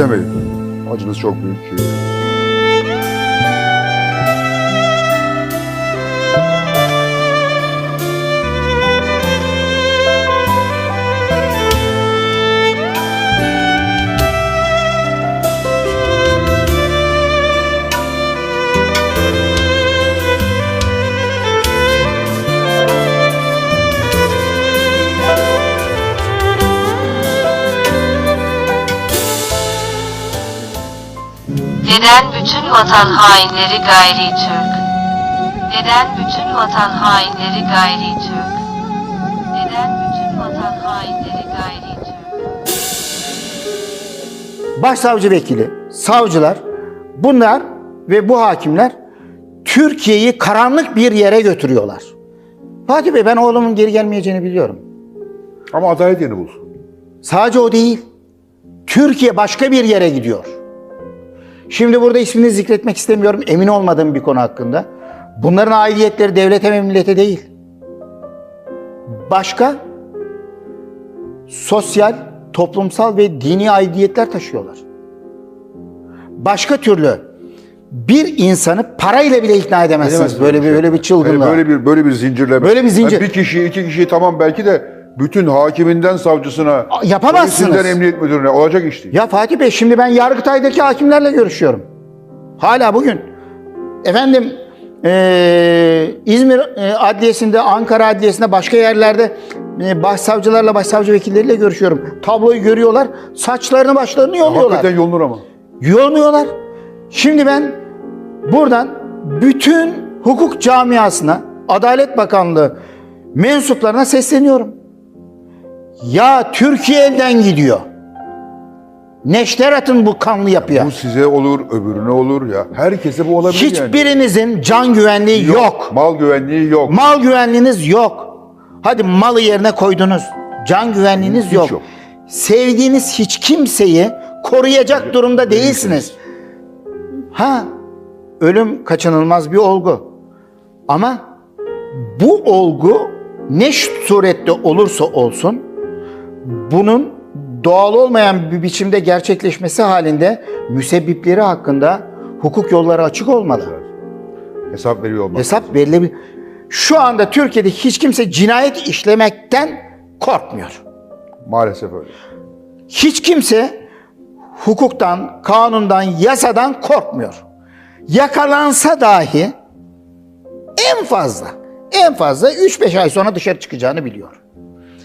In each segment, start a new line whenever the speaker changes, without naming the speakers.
Devletemeyin. Acınız çok büyük.
Neden bütün vatan hainleri gayri Türk? Neden bütün vatan hainleri gayri Türk? Neden bütün vatan hainleri gayri Türk?
Başsavcı vekili, savcılar bunlar ve bu hakimler Türkiye'yi karanlık bir yere götürüyorlar. Fatih Bey ben oğlumun geri gelmeyeceğini biliyorum.
Ama adalet yeni bulsun.
Sadece o değil. Türkiye başka bir yere gidiyor. Şimdi burada ismini zikretmek istemiyorum. Emin olmadığım bir konu hakkında. Bunların aidiyetleri devlete ve millete değil. Başka sosyal, toplumsal ve dini aidiyetler taşıyorlar. Başka türlü bir insanı parayla bile ikna edemezsiniz. Böyle bir
şey.
böyle bir
Yani
çılgınlığa.
böyle bir böyle bir zincirleme.
Böyle bir zincir.
Yani bir kişi, iki kişi tamam belki de bütün hakiminden savcısına,
yapamazsınız.
polisinden emniyet müdürüne olacak iş değil.
Ya Fatih Bey şimdi ben Yargıtay'daki hakimlerle görüşüyorum. Hala bugün. Efendim eee, İzmir eee, Adliyesi'nde, Ankara Adliyesi'nde, başka yerlerde eee, başsavcılarla, başsavcı vekilleriyle görüşüyorum. Tabloyu görüyorlar, saçlarını başlarını yoluyorlar.
Hakikaten yolunur ama.
Yolmuyorlar. Şimdi ben buradan bütün hukuk camiasına, Adalet Bakanlığı mensuplarına sesleniyorum. Ya Türkiye elden gidiyor. Neşter atın bu kanlı yapıya.
Bu size olur, öbürüne olur ya. Herkese bu olabilir yani.
Hiçbirinizin can güvenliği yok.
Mal güvenliği yok.
Mal güvenliğiniz yok. Hadi malı yerine koydunuz. Can güvenliğiniz
Hiç
yok.
yok.
Sevdiğiniz hiç kimseyi koruyacak durumda değilsiniz. Ha, ölüm kaçınılmaz bir olgu. Ama bu olgu ne surette olursa olsun bunun doğal olmayan bir biçimde gerçekleşmesi halinde müsebbipleri hakkında hukuk yolları açık olmalı.
Hesap veriyor olmak.
Hesap verilebilir. Şu anda Türkiye'de hiç kimse cinayet işlemekten korkmuyor.
Maalesef öyle.
Hiç kimse hukuktan, kanundan, yasadan korkmuyor. Yakalansa dahi en fazla, en fazla 3-5 ay sonra dışarı çıkacağını biliyor.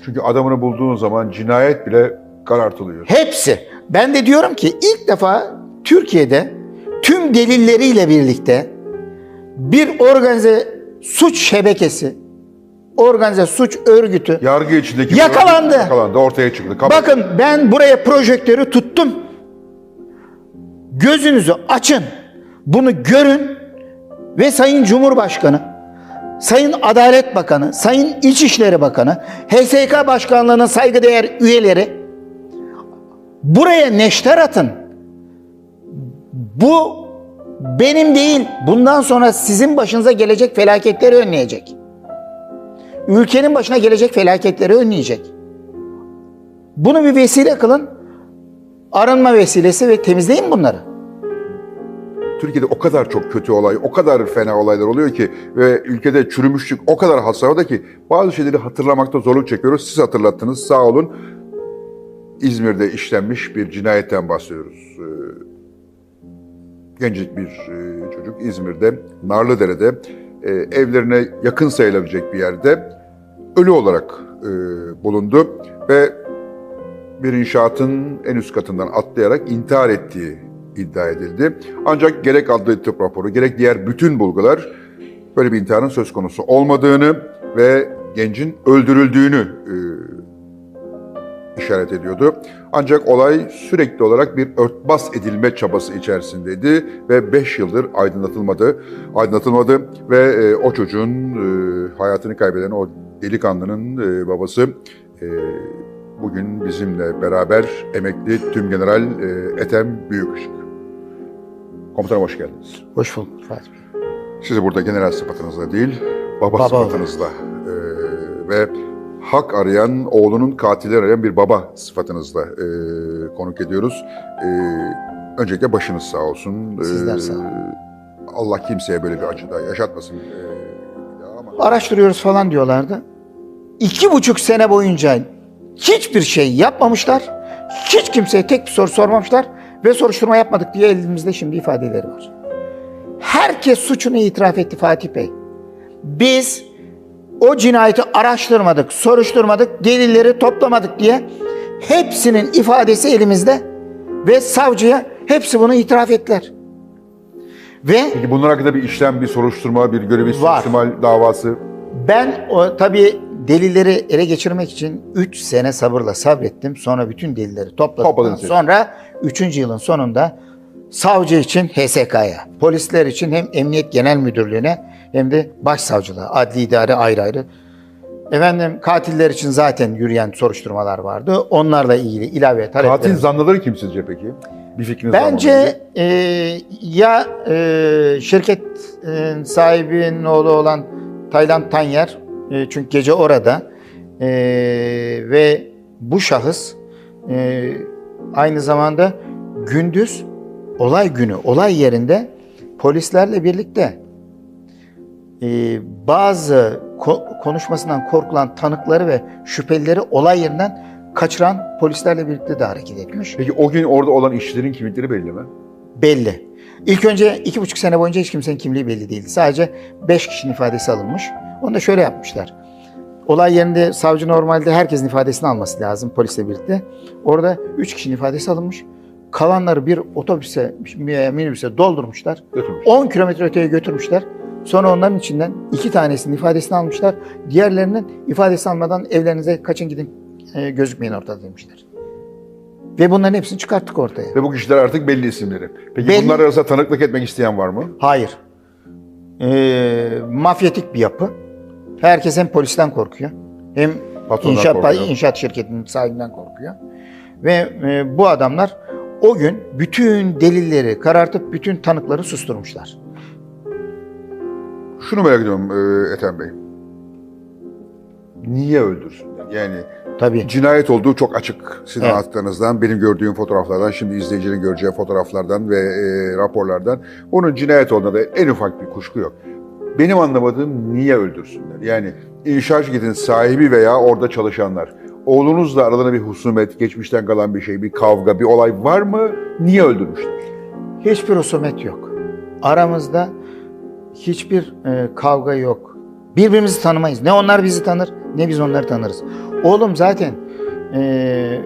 Çünkü adamını bulduğun zaman cinayet bile karartılıyor.
Hepsi. Ben de diyorum ki ilk defa Türkiye'de tüm delilleriyle birlikte bir organize suç şebekesi, organize suç örgütü
Yargı içindeki
Yakalandı.
yakalandı, ortaya çıktı. Kapat-
Bakın ben buraya projektörü tuttum. Gözünüzü açın. Bunu görün ve Sayın Cumhurbaşkanı, Sayın Adalet Bakanı, Sayın İçişleri Bakanı, HSK Başkanlığı'nın saygıdeğer üyeleri buraya neşter atın. Bu benim değil, bundan sonra sizin başınıza gelecek felaketleri önleyecek. Ülkenin başına gelecek felaketleri önleyecek. Bunu bir vesile kılın. Arınma vesilesi ve temizleyin bunları.
Türkiye'de o kadar çok kötü olay, o kadar fena olaylar oluyor ki ve ülkede çürümüşlük o kadar has safhada ki bazı şeyleri hatırlamakta zorluk çekiyoruz. Siz hatırlattınız sağ olun. İzmir'de işlenmiş bir cinayetten bahsediyoruz. Ee, Gencecik bir e, çocuk İzmir'de, Narlıdere'de e, evlerine yakın sayılabilecek bir yerde ölü olarak e, bulundu ve bir inşaatın en üst katından atlayarak intihar ettiği iddia edildi. Ancak gerek adli tıp raporu gerek diğer bütün bulgular böyle bir intiharın söz konusu olmadığını ve gencin öldürüldüğünü e, işaret ediyordu. Ancak olay sürekli olarak bir örtbas edilme çabası içerisindeydi ve 5 yıldır aydınlatılmadı. Aydınlatılmadı ve e, o çocuğun e, hayatını kaybeden o delikanlının e, babası e, bugün bizimle beraber emekli Tümgeneral e, Ethem Büyükışık. Komutanım hoş geldiniz.
Hoş bulduk Fatih Bey.
Sizi burada general sıfatınızla değil, baba,
Baba
sıfatınızla e, ve hak arayan, oğlunun katili arayan bir baba sıfatınızla e, konuk ediyoruz. E, öncelikle başınız sağ olsun. E,
Sizler sağ olun.
Allah kimseye böyle bir acı da yaşatmasın. E, ama-
Araştırıyoruz falan diyorlardı. İki buçuk sene boyunca hiçbir şey yapmamışlar. Hiç kimseye tek bir soru sormamışlar. Ve soruşturma yapmadık diye elimizde şimdi ifadeleri var. Herkes suçunu itiraf etti Fatih Bey. Biz o cinayeti araştırmadık, soruşturmadık, delilleri toplamadık diye hepsinin ifadesi elimizde ve savcıya hepsi bunu itiraf ettiler. Ve
Peki bunlar hakkında bir işlem, bir soruşturma, bir görevi suistimal davası
ben o tabii delilleri ele geçirmek için 3 sene sabırla sabrettim. Sonra bütün delilleri topladıktan
hepsini.
sonra 3. yılın sonunda savcı için HSK'ya, polisler için hem Emniyet Genel Müdürlüğü'ne hem de Başsavcılığa, adli idare ayrı ayrı. Efendim katiller için zaten yürüyen soruşturmalar vardı. Onlarla ilgili ilave
Katil
taleplerimiz
zanlıları kim sizce peki? Bir fikriniz var mı?
Bence e, ya e, şirket e, sahibinin oğlu olan Taylan Tanyer e, çünkü gece orada e, ve bu şahıs e, aynı zamanda gündüz olay günü olay yerinde polislerle birlikte e, bazı ko- konuşmasından korkulan tanıkları ve şüphelileri olay yerinden kaçıran polislerle birlikte de hareket etmiş.
Peki o gün orada olan işçilerin kimlikleri belli mi?
belli. İlk önce iki buçuk sene boyunca hiç kimsenin kimliği belli değildi. Sadece beş kişinin ifadesi alınmış. Onu da şöyle yapmışlar. Olay yerinde savcı normalde herkesin ifadesini alması lazım polisle birlikte. Orada üç kişinin ifadesi alınmış. Kalanları bir otobüse, minibüse doldurmuşlar.
Götürmüş.
10 kilometre öteye götürmüşler. Sonra onların içinden iki tanesinin ifadesini almışlar. Diğerlerinin ifadesi almadan evlerinize kaçın gidin e, gözükmeyin ortada demişler. Ve bunların hepsini çıkarttık ortaya.
Ve bu kişiler artık belli isimleri. Peki
Belli.
bunlar arasında tanıklık etmek isteyen var mı?
Hayır. Ee, mafyatik bir yapı. Herkes hem polisten korkuyor hem
Patrondan
inşaat,
korkuyor.
inşaat şirketinin sahibinden korkuyor. Ve e, bu adamlar o gün bütün delilleri karartıp bütün tanıkları susturmuşlar.
Şunu merak ediyorum e, Ethem Bey. Niye öldürsünler? Yani
Tabii.
cinayet olduğu çok açık sizin
Evet.
anlattıklarınızdan, benim gördüğüm fotoğraflardan, şimdi izleyicilerin göreceği fotoğraflardan ve e, raporlardan. Onun cinayet olduğunda da en ufak bir kuşku yok. Benim anlamadığım niye öldürsünler? Yani inşaat şirketinin sahibi veya orada çalışanlar. Oğlunuzla aralarında bir husumet, geçmişten kalan bir şey, bir kavga, bir olay var mı? Niye öldürmüşler?
Hiçbir husumet yok. Aramızda hiçbir e, kavga yok. Birbirimizi tanımayız. Ne onlar bizi tanır ne biz onları tanırız. Oğlum zaten e,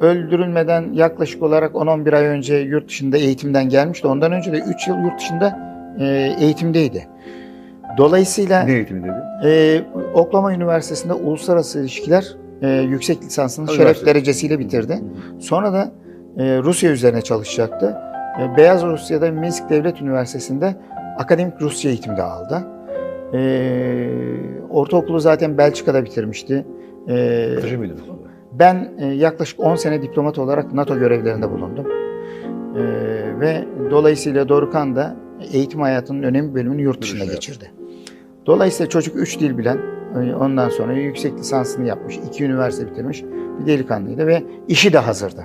öldürülmeden yaklaşık olarak 10-11 ay önce yurt dışında eğitimden gelmişti. Ondan önce de 3 yıl yurt dışında e, eğitimdeydi. Dolayısıyla
Ne eğitimi dedi?
e, Oklahoma Üniversitesi'nde uluslararası ilişkiler e, yüksek lisansını şeref derecesiyle bitirdi. Sonra da e, Rusya üzerine çalışacaktı. E, Beyaz Rusya'da Minsk Devlet Üniversitesi'nde akademik Rusya eğitimi de aldı. E, ortaokulu zaten Belçika'da bitirmişti. E,
Atıcı mıydınız?
ben e, yaklaşık 10 sene diplomat olarak NATO görevlerinde bulundum. E, ve dolayısıyla Dorukan da eğitim hayatının önemli bölümünü yurt dışında geçirdi. Dolayısıyla çocuk 3 dil bilen, e, ondan sonra yüksek lisansını yapmış, iki üniversite bitirmiş bir delikanlıydı ve işi de hazırdı.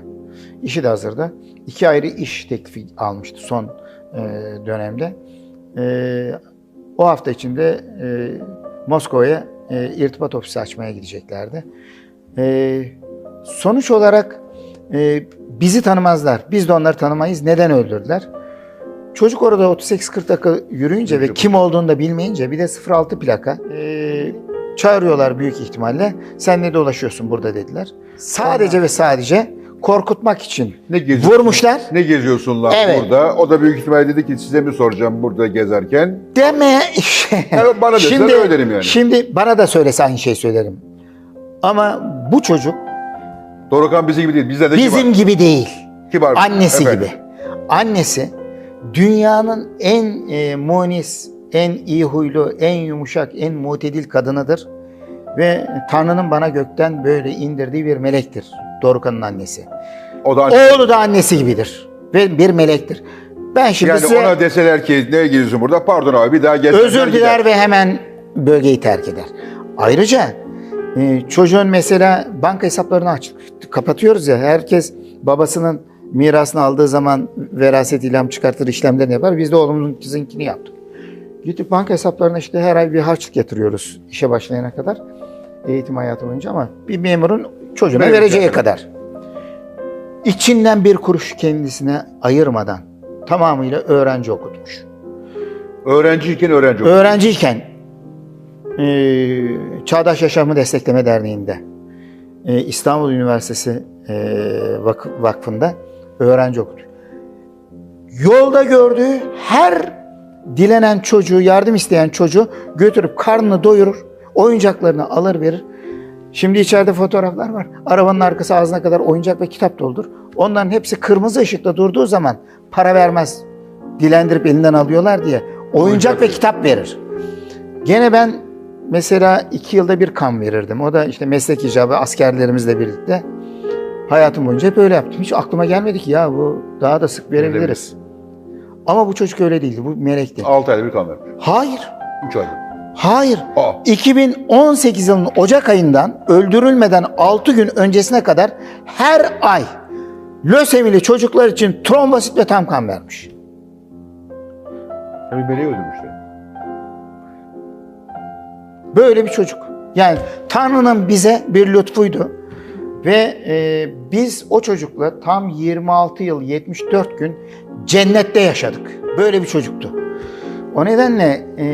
İşi de hazırdı. İki ayrı iş teklifi almıştı son e, dönemde. E, o hafta içinde Moskova'ya irtibat ofisi açmaya gideceklerdi. Sonuç olarak bizi tanımazlar. Biz de onları tanımayız. Neden öldürdüler? Çocuk orada 38-40 dakika yürüyünce ve kim olduğunu da bilmeyince bir de 06 plaka e, çağırıyorlar büyük ihtimalle. Sen ne dolaşıyorsun burada dediler. Sadece ve sadece korkutmak için
Ne geziyorsun?
vurmuşlar.
Ne geziyorsun lan
Evet.
burada? O da büyük ihtimalle dedi ki size mi soracağım burada gezerken?
Deme.
Evet, bana deseler öyle derim yani.
Şimdi bana da söylese aynı şey söylerim. Ama bu çocuk
Dorukan bizi gibi değil. Bizden de
bizim
kibar.
gibi değil.
kibar.
Annesi
Efendim.
gibi. Annesi dünyanın en e, munis, en iyi huylu, en yumuşak, en mutedil kadınıdır. Ve Tanrı'nın bana gökten böyle indirdiği bir melektir. Dorukan'ın annesi.
O da
Oğlu da annesi gibidir. Ve bir melektir. Ben şimdi
yani
size
ona deseler ki ne geziyorsun burada? Pardon abi bir daha gez.
özür diler ve hemen bölgeyi terk eder. Ayrıca Ee, çocuğun mesela banka hesaplarını aç, kapatıyoruz ya. Herkes babasının mirasını aldığı zaman veraset ilam çıkartır işlemlerini yapar. Biz de oğlumuzun kızınkini yaptık. Gidip banka hesaplarına işte her ay bir harçlık yatırıyoruz işe başlayana kadar. Eğitim hayatı boyunca ama bir memurun çocuğuna
Vereceği
vereceği
kadar.
kadar. İçinden bir kuruş kendisine ayırmadan tamamıyla öğrenci okutmuş.
Öğrenciyken öğrenci oldu.
Öğrenciyken eee, Çağdaş Yaşamı Destekleme Derneği'nde eee, İstanbul Üniversitesi Vak- Vakfı'nda öğrenci okudu. Yolda gördüğü her dilenen çocuğu, yardım isteyen çocuğu götürüp karnını doyurur, oyuncaklarını alır verir. Şimdi içeride fotoğraflar var. Arabanın arkası ağzına kadar oyuncak ve kitap doldur. Onların hepsi kırmızı ışıkta durduğu zaman para vermez. Dilendirip elinden alıyorlar diye. Oyuncak,
Oyuncak
ve kitap verir. Gene ben mesela iki yılda bir kan verirdim. O da işte meslek icabı askerlerimizle birlikte. Hayatım boyunca hep öyle yaptım. Hiç aklıma gelmedi ki ya bu daha da sık verebiliriz. Ama bu çocuk öyle değildi. Bu melekti.
6 ayda bir kan vermiş.
Hayır.
3 ayda.
Hayır.
Aa.
2018 yılının Ocak ayından öldürülmeden 6 gün öncesine kadar her ay lösemili çocuklar için trombosit ve tam kan vermiş.
Tabii meleği öldürmüşler.
Böyle bir çocuk. Yani Tanrı'nın bize bir lütfuydu. Ve e, biz o çocukla tam 26 yıl 74 gün cennette yaşadık. Böyle bir çocuktu. O nedenle e,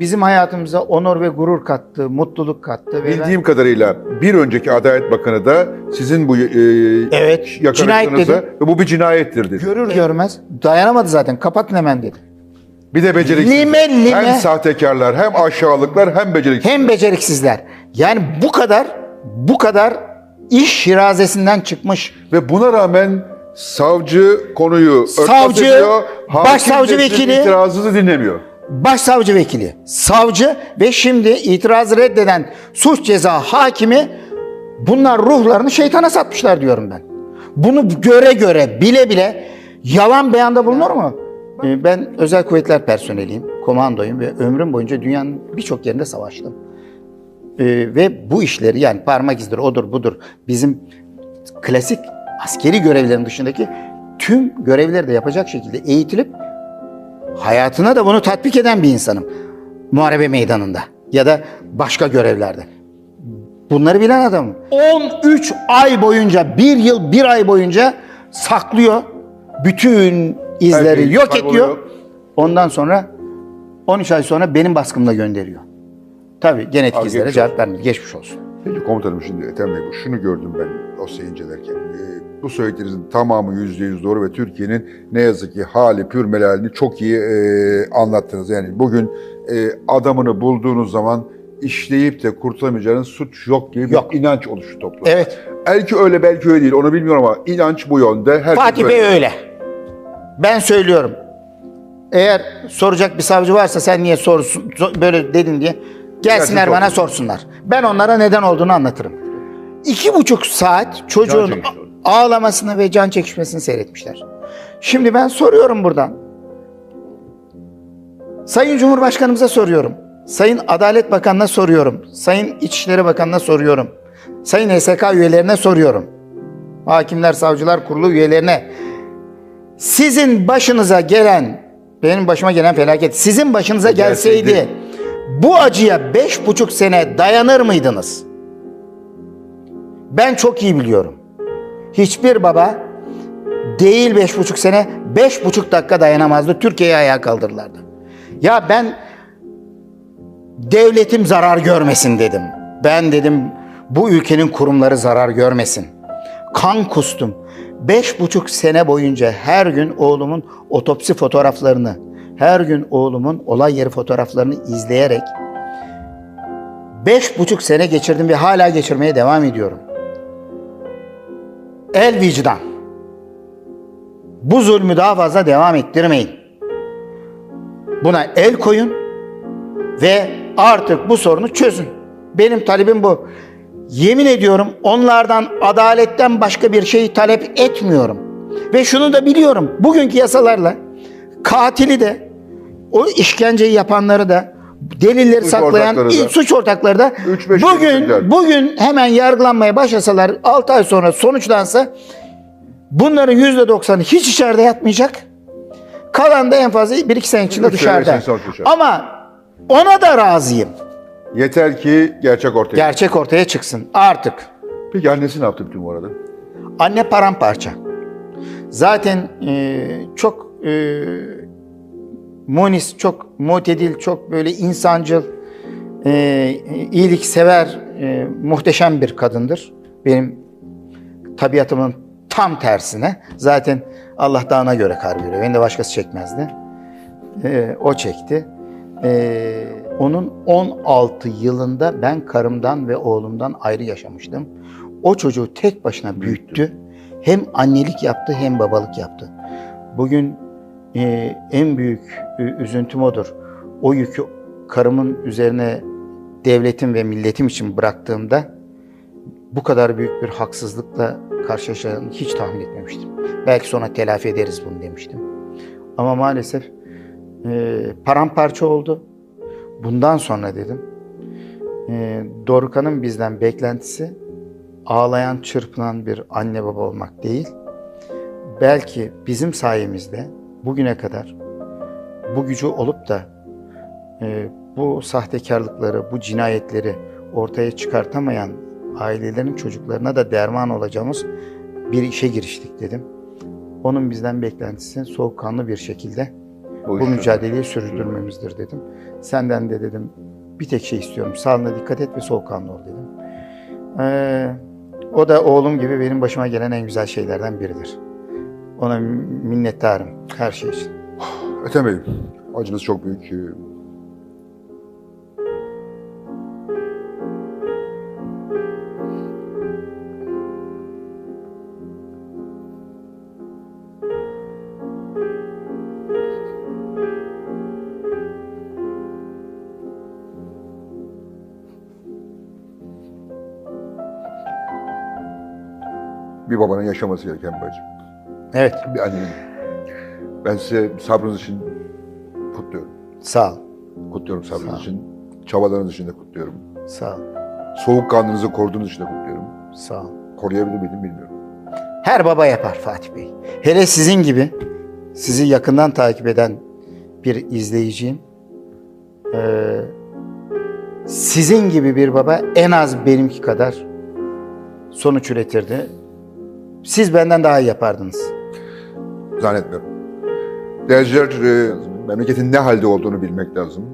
bizim hayatımıza onur ve gurur kattı, mutluluk kattı. Ve ben-
Bildiğim kadarıyla bir önceki Adalet Bakanı da sizin bu e,
Evet, cinayet dedi.
ve bu bir cinayettir dedi.
görür görmez dayanamadı zaten. Kapatın hemen dedi.
Bir de beceriksiz.
Lime lime.
Hem sahtekarlar, hem aşağılıklar, hem beceriksiz.
Hem beceriksizler. Yani bu kadar bu kadar iş şirazesinden çıkmış
Ve buna rağmen savcı konuyu
Savcı,
ediyor.
başsavcı vekili-
itirazınızı dinlemiyor.
başsavcı vekili, savcı ve şimdi itirazı reddeden suç ceza hakimi bunlar ruhlarını şeytana satmışlar diyorum ben. Bunu göre göre bile bile yalan beyanda bulunur mu? Ee, Ben özel kuvvetler personeliyim, komandoyum ve ömrüm boyunca dünyanın birçok yerinde savaştım. Ee, ve bu işleri yani parmak izleri odur budur bizim klasik askeri görevlerin dışındaki tüm görevleri de yapacak şekilde eğitilip hayatına da bunu tatbik eden bir insanım. Muharebe meydanında ya da başka görevlerde. Bunları bilen adamım. 13 ay boyunca, bir yıl, bir ay boyunca saklıyor. Bütün izleri
Her
yok ediyor. Ondan sonra 13 ay sonra benim baskımla gönderiyor. Tabii genetik
Abi
izlere
geçmiş
cevap vermiyor. Geçmiş olsun.
Peki komutanım şimdi Ethem Bey bu- şunu gördüm ben dosyayı incelerken. Ee, bu söylediklerinizin tamamı yüzde yüz doğru ve Türkiye'nin ne yazık ki hali pür melalini çok iyi e, anlattınız. Yani bugün e, adamını bulduğunuz zaman işleyip de kurtulamayacağınız suç yok gibi bir
Yok.
inanç oluştu toplumda.
Evet.
Belki öyle belki öyle değil onu bilmiyorum ama inanç bu yönde. Herkes
Fatih. Bey öyle. Ben söylüyorum. Eğer soracak bir savcı varsa sen niye sorsun so- böyle dedin diye gelsinler
Gerçi
bana sorsunlar. Ben onlara neden olduğunu anlatırım. İki buçuk saat çocuğun ağlamasını ve can çekişmesini seyretmişler. Şimdi ben soruyorum buradan. Sayın Cumhurbaşkanımıza soruyorum. Sayın Adalet Bakanı'na soruyorum. Sayın İçişleri Bakanı'na soruyorum. Sayın HSK üyelerine soruyorum. Hakimler Savcılar Kurulu üyelerine sizin başınıza gelen, benim başıma gelen felaket sizin başınıza gelseydi,
Gelseydi.
Bu acıya beş buçuk sene dayanır mıydınız? Ben çok iyi biliyorum. Hiçbir baba değil beş buçuk sene, beş buçuk dakika dayanamazdı. Türkiye'yi ayağa kaldırırlardı. Ya ben devletim zarar görmesin dedim. Ben dedim bu ülkenin kurumları zarar görmesin. Kan kustum. Beş buçuk sene boyunca her gün oğlumun otopsi fotoğraflarını, her gün oğlumun olay yeri fotoğraflarını izleyerek beş buçuk sene geçirdim ve hala geçirmeye devam ediyorum. El vicdan. Bu zulmü daha fazla devam ettirmeyin. Buna el koyun ve artık bu sorunu çözün. Benim talebim bu. Yemin ediyorum onlardan adaletten başka bir şey talep etmiyorum. Ve şunu da biliyorum. Bugünkü yasalarla katili de o işkenceyi yapanları da delilleri
Suç
saklayan
ortakları da.
ilk suç ortakları da
Üç beş yıl
bugün bugün hemen yargılanmaya başlasalar 6 ay sonra sonuçlansa bunların %90'ı hiç içeride yatmayacak. Kalan da en fazla 1-2 sene içinde
Üç sene,
dışarıda.
dışarı.
Ama ona da razıyım.
Yeter ki gerçek ortaya.
Gerçek ortaya çıksın artık.
Peki annesi ne yaptı bütün bu arada?
Anne paramparça. Zaten e, çok e, monis, çok mutedil, çok böyle insancıl, e, iyiliksever, e, muhteşem bir kadındır. Benim tabiatımın tam tersine. Zaten Allah da ona göre kar veriyor. Beni de başkası çekmezdi. E, o çekti. E, onun 16 yılında ben karımdan ve oğlumdan ayrı yaşamıştım. O çocuğu tek başına büyüttü. Hem annelik yaptı hem babalık yaptı. Bugün e, en büyük e, üzüntüm odur. O yükü karımın üzerine devletim ve milletim için bıraktığımda bu kadar büyük bir haksızlıkla karşılaşacağını hiç tahmin etmemiştim. Belki sonra telafi ederiz bunu demiştim. Ama maalesef e, paramparça oldu. Bundan sonra dedim e, Dorukhan'ın bizden beklentisi ağlayan, çırpınan bir anne baba olmak değil. Belki bizim sayemizde bugüne kadar bu gücü olup da e, bu sahtekarlıkları, bu cinayetleri ortaya çıkartamayan ailelerin çocuklarına da derman olacağımız bir işe giriştik dedim. Onun bizden beklentisi soğukkanlı bir şekilde bu
işler.
mücadeleyi sürdürmemizdir dedim. Senden de dedim bir tek şey istiyorum. Sağlığına dikkat et ve soğukkanlı ol dedim. Ee, o da oğlum gibi benim başıma gelen en güzel şeylerden biridir. Ona minnettarım her şey için.
Ethem Bey, acınız çok büyük. Bir babanın yaşaması gereken bir acı.
Evet,
Bir annenin. Ben size sabrınız için kutluyorum.
sağ ol,
Kutluyorum
Sağ ol.
sabrınız için. Çabalarınız için de kutluyorum.
sağ ol,
Soğukkanlınızı koruduğunuz için de kutluyorum.
sağ ol.
Koruyabilir miydim bilmiyorum.
Her baba yapar Fatih Bey. Hele sizin gibi, sizi yakından takip eden bir izleyiciyim. Ee, sizin gibi bir baba en az benimki kadar sonuç üretirdi. Siz benden daha iyi yapardınız.
Zannetmiyorum. Derciler e, memleketin ne halde olduğunu bilmek lazım.